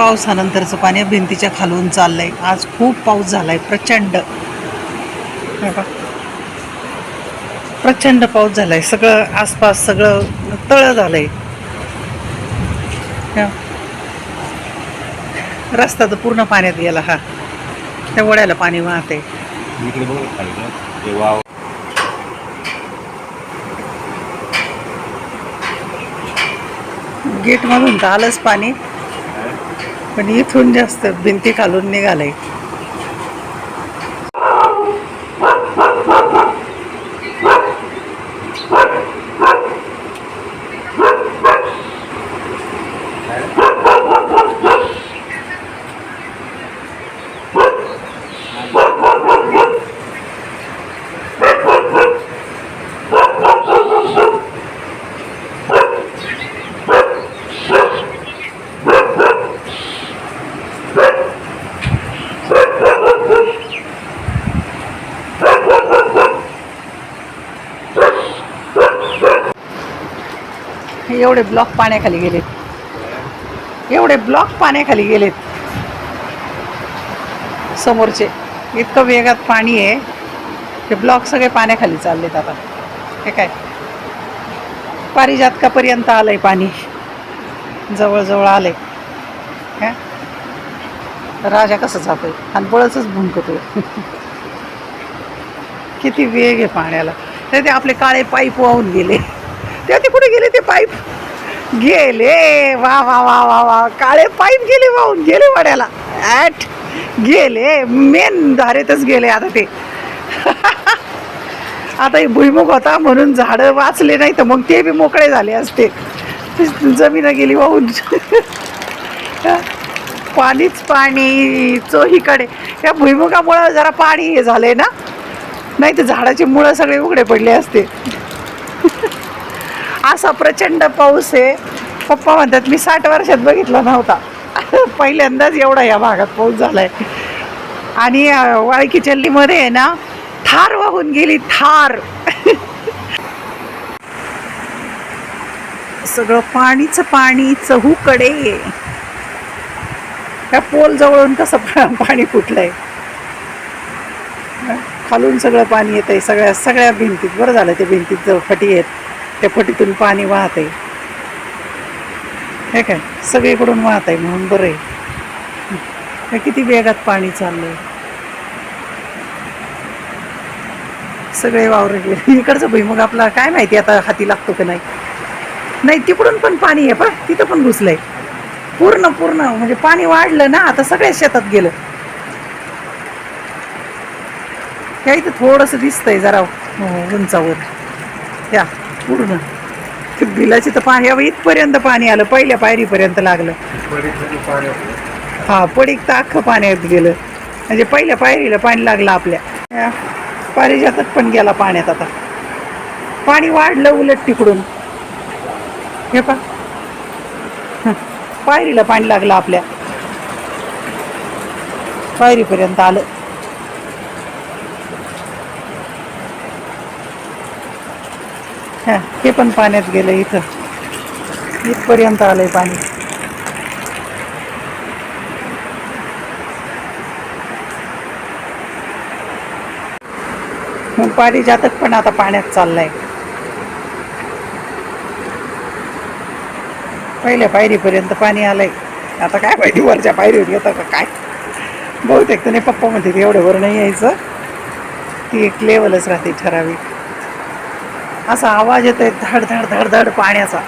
पावसानंतरचं पाणी भिंतीच्या खालून चाललंय. आज खूप पाऊस झालाय. प्रचंड. हे पहा. प्रचंड पाऊस झालाय. सगळं आसपास सगळं तळ झालंय. हे. रस्ता तर पूर्ण पाण्यात गेला हा. त्या वड्याला पाणी वाहते इकडे बघ खाली ना. ते वाव. गेट मधून तर आलंच पाणी. पण इथून जास्त भिंती खालून आहे एवढे ब्लॉक पाण्याखाली गेलेत. एवढे ब्लॉक पाण्याखाली गेलेत. समोरचे इतकं वेगात पाणी आहे ते ब्लॉक सगळे पाण्याखाली चाललेत आता. हे काय? पारिजातकापर्यंत आलंय पाणी. जवळजवळ आलंय. हे? राजा कसं जातोय? आणि बळच भुंकतोय. किती वेग आहे पाण्याला. तर ते आपले काळे पाईप वाहून गेले. ते कुठे गेले ते पाईप? गेले. वा वा वा वा वा. काळे पाईप गेले वाहून गेले वाड्याला. ॲट गेले. मेन धारेतच गेले आता ते. आता हे भुईमुख होता म्हणून झाडं वाचले नाही तर मग ते बी मोकळे झाले असते. जमीन गेली वाहून पाणीच पाणी चोहीकडे या भुईमुगामुळं जरा पाणी हे झालंय ना? नाही तर झाडाची मुळं सगळे उघडे पडले असते. असा प्रचंड पाऊस आहे. पप्पा म्हणतात मी साठ वर्षात बघितला नव्हता. पहिल्यांदाच एवढा या भागात पाऊस झालाय. आणि वाळकी चल्लीमध्ये आहे ना थार वाहून गेली थार सगळं पाणीच पाणी चहूकडे. त्या पोल जवळून कसं पाणी फुटलंय. खालून सगळं पाणी येत आहे सगळ्या सगळ्या भिंतीत. बरं झालं ते भिंतीत जवळ फटी आहेत. त्या पटीतून पाणी वाहत आहे. हे काय? सगळीकडून वाहत आहे म्हणून बरं आहे. हे किती वेगात पाणी चाललंय. सगळे वावर गेले. इकडचं भुईमुग आपला काय माहिती आता हाती लागतो का नाही? नाही तिकडून पण पाणी आहे पा तिथं पण घुसलंय. पूर्ण पूर्ण. म्हणजे पाणी वाढलं ना आता सगळ्या शेतात गेलं. त्या इथं थोडंसं दिसतंय जरा उंचावर. या. पूर्ण ते बिलाची तर पाणी हवं इथपर्यंत पाणी आलं पहिल्या पायरीपर्यंत लागलं. हा पडीक तर अख्खं पाण्यात गेलं. म्हणजे पहिल्या पायरीला पाणी लागलं आपल्या. या पारिजातात पण गेला पाण्यात आता. पाणी वाढलं उलट तिकडून. हे पा पायरीला पाणी लागलं आपल्या. पायरीपर्यंत आलं. हा हे पण पाण्यात गेलं इथं. इथपर्यंत आलंय पाणी. मग पारिजातक पण आता पाण्यात चाललंय. पहिल्या पायरीपर्यंत पाणी आलंय. आता काय माहिती वरच्या पायरीवर येतं का काय? बहुतेक तर नाही पप्पा म्हणते एवढं वर नाही यायचं. ती एक लेवलच राहते ठराविक. असा आवाज येतोय धड धड धड धड पाण्याचा.